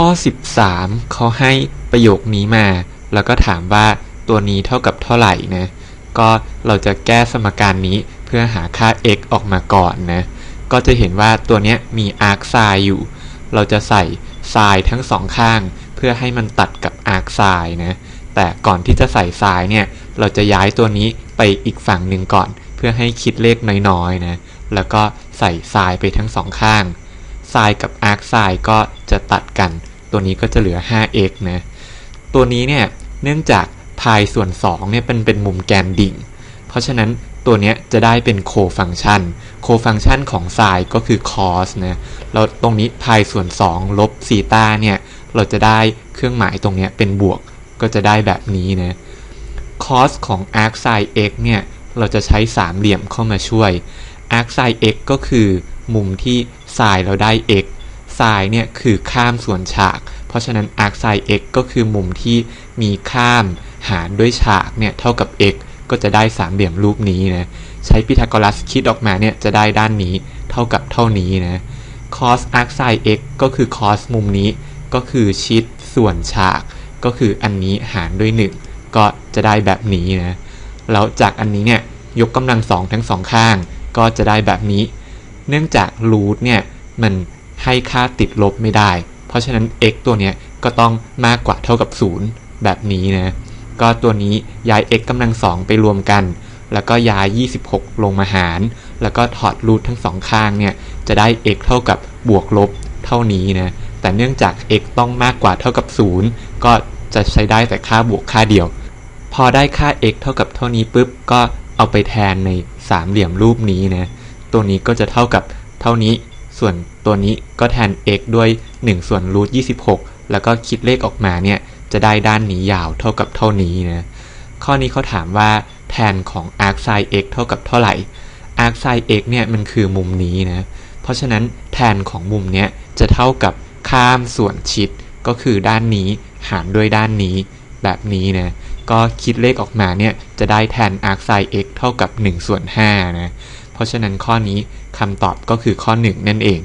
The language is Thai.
ข้อ 13 เขาให้ประโยคนี้มา แล้วก็ถามว่าตัวนี้เท่ากับเท่าไหร่นะ ก็เราจะแก้สมการนี้เพื่อหาค่า x ออกมาก่อนนะ ก็จะเห็นว่าตัวนี้มีอาร์คไซน์อยู่ เราจะใส่ไซน์ทั้งสองข้าง เพื่อให้มันตัดกับอาร์คไซน์นะ แต่ก่อนที่จะใส่ไซน์เนี่ย เราจะย้ายตัวนี้ไปอีกฝั่งหนึ่งก่อน เพื่อให้คิดเลขน้อยๆนะ แล้วก็ใส่ไซน์ไปทั้งสองข้าง ไซน์กับอาร์คไซน์ก็จะตัดกัน ตัวนี้ก็จะเหลือ 5x นะ ตัวนี้เนี่ย เนื่องจากพายส่วน2เนี่ยเป็นเป็นมุมแกนดิ่ง เพราะฉะนั้นตัวเนี้ยจะได้เป็นโคฟังชัน โคฟังชันของไซน์ก็คือ cos นะ แล้วตรงนี้พายส่วน 2 ลบซีตาเนี่ย เราจะได้เครื่องหมายตรงเนี้ยเป็นบวก ก็จะได้แบบนี้นะ cos ของ arc sin x เนี่ย เราจะใช้สามเหลี่ยมเข้ามาช่วย arc sin x ก็คือ มุมที่ sin เราได้ x sin เนี่ยคือข้ามส่วนฉาก เพราะฉะนั้น arc sin x ก็คือมุมที่มีข้ามหารด้วยฉากเนี่ยเท่ากับ x ก็จะได้สามเหลี่ยมรูปนี้นะ ใช้พีทาโกรัสคิดออกมาเนี่ยจะได้ด้านนี้เท่ากับเท่านี้นะ cos arc sin x ก็คือ cos มุมนี้ก็คือชิดส่วนฉาก ก็คืออันนี้หารด้วย 1 ก็จะได้แบบนี้นะ แล้วจากอันนี้เนี่ยยกกำลังสองทั้งสองข้าง ก็จะได้แบบนี้ เนื่องจากรูทเนี่ย มันให้ค่าติดลบไม่ได้ เพราะฉะนั้น x ตัวเนี้ยก็ต้องมากกว่าเท่ากับ 0 แบบนี้นะ ก็ตัวนี้ย้าย x กำลังสองไปรวมกัน แล้วก็ย้าย 26 ลงมาหาร แล้วก็ถอดรูททั้งสองข้างเนี่ย จะได้ x เท่ากับบวกลบเท่านี้นะ แต่เนื่องจาก x ต้องมากกว่าเท่ากับ 0 ก็จะใช้ได้แต่ค่าบวกค่าเดียว พอได้ค่า x เท่ากับเท่านี้ปุ๊บ ก็เอาไปแทนในสามเหลี่ยมรูปนี้นะ ตัวนี้ก็จะเท่ากับเท่านี้ ส่วนตัวนี้ก็แทน x ด้วย 1 ส่วนรูท26 แล้วก็คิดเลขออกมาเนี่ย จะได้ด้านนี้ยาวเท่ากับเท่านี้นะ ข้อนี้เขาถามว่าแทนของ arc sin x เท่ากับเท่าไหร่ arc sin x เนี่ยมันคือมุมนี้นะ เพราะฉะนั้นแทนของมุมเนี้ยจะเท่ากับข้ามส่วนชิดก็คือด้านนี้หารด้วยด้านนี้แบบนี้นะ ก็คิดเลขออกมาเนี่ยจะได้แทน arc sin x เท่ากับ 1 ส่วน5นะ เพราะฉะนั้นข้อนี้คำตอบก็คือข้อ 1 นั่นเอง